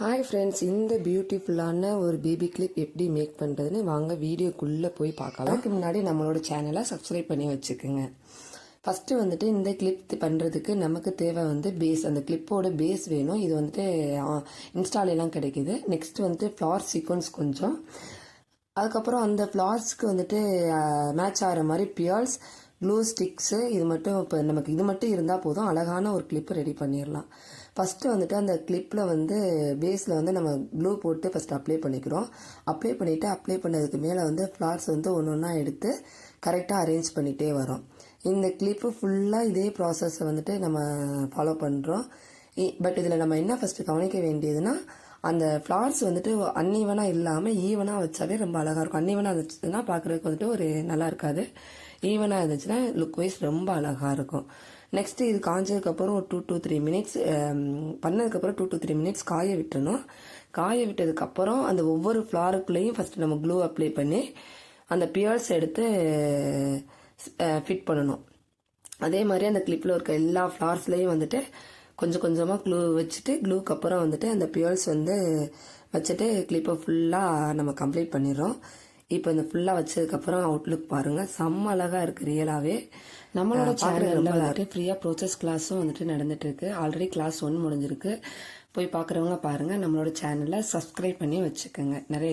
Hi friends இந்த பியூட்டிஃபுல்லான ஒரு பேபி கிளிப் எப்படி மேக் பண்ணுறதுன்னு வாங்க வீடியோக்குள்ளே போய் பார்க்கலாம். அதுக்கு முன்னாடி நம்மளோட சேனலை சப்ஸ்கிரைப் பண்ணி வச்சுக்கோங்க. ஃபஸ்ட்டு வந்துட்டு இந்த கிளிப் பண்ணுறதுக்கு நமக்கு தேவை வந்து பேஸ் அந்த கிளிப்போட பேஸ் வேணும். இது வந்துட்டு இன்ஸ்டாலெலாம் கிடைக்குது. நெக்ஸ்ட் வந்துட்டு ஃப்ளார் சீக்வன்ஸ் கொஞ்சம். அதுக்கப்புறம் அந்த ஃப்ளார்ஸ்க்கு வந்துட்டு மேட்ச் ஆகிற மாதிரி பியர்ஸ் க்ளூ ஸ்டிக்ஸு இது மட்டும் இப்போ நமக்கு இது மட்டும் இருந்தால் போதும். அழகான ஒரு கிளிப்பு ரெடி பண்ணிடலாம் ஃபஸ்ட்டு வந்துட்டு அந்த கிளிப்பில் வந்து பேஸில் வந்து நம்ம க்ளூ போட்டு ஃபஸ்ட் அப்ளை பண்ணிக்கிறோம். அப்ளை பண்ணிவிட்டு அப்ளை பண்ணதுக்கு மேலே வந்து ஃப்ளார்ஸ் வந்து ஒன்று ஒன்றா எடுத்து கரெக்டாக அரேஞ்ச் பண்ணிகிட்டே வரோம். இந்த கிளிப்பு ஃபுல்லாக இதே ப்ராசஸை வந்துட்டு நம்ம ஃபாலோ பண்ணுறோம் பட் இதில் நம்ம என்ன ஃபஸ்ட்டு கவனிக்க வேண்டியதுன்னா அந்த ஃப்ளார்ஸ் வந்துட்டு அன்ஈவனாக இல்லாமல் ஈவனாக வச்சாலே ரொம்ப அழகாக இருக்கும். அன்ஈவனாக இருந்துச்சுன்னா பார்க்குறதுக்கு வந்துட்டு ஒரு நல்லா இருக்காது. ஈவனாக இருந்துச்சுன்னா லுக் வைஸ் ரொம்ப அழகாக இருக்கும். நெக்ஸ்ட் இது காஞ்சதுக்கப்புறம் ஒரு டூ டூ த்ரீ மினிட்ஸ் பண்ணதுக்கப்புறம் டூ டூ த்ரீ மினிட்ஸ் காய விட்டுணும் காய விட்டதுக்கப்புறம் அந்த ஒவ்வொரு ஃப்ளாருக்குள்ளேயும் ஃபஸ்ட்டு நம்ம க்ளூ அப்ளை பண்ணி அந்த பியர்ஸ் எடுத்து uh, ஃபிட் பண்ணணும். அதே மாதிரி அந்த கிளிப்பில் இருக்க எல்லா ஃப்ளார்ஸ்லேயும் வந்துட்டு கொஞ்சம் கொஞ்சமாக க்ளூ வச்சுட்டு க்ளூக்கு அப்புறம் வந்துட்டு அந்த பியர்ஸ் வந்து வச்சுட்டு கிளிப்பை ஃபுல்லாக நம்ம கம்ப்ளீட் பண்ணிடுறோம். இப்போ இந்த ஃபுல்லாக வச்சதுக்கப்புறம் அவுட்லுக் பாருங்கள் செம்ம அழகாக இருக்குது ரியலாகவே நம்மளோட சேனலில் வந்துட்டு ஃப்ரீயாக ப்ரோசஸ் கிளாஸும் வந்துட்டு நடந்துட்டு இருக்கு ஆல்ரெடி கிளாஸ் ஒன் முடிஞ்சிருக்கு. போய் பார்க்குறவங்க பாருங்கள் நம்மளோட சேனலை சப்ஸ்கிரைப் பண்ணி வச்சுக்கோங்க. நிறைய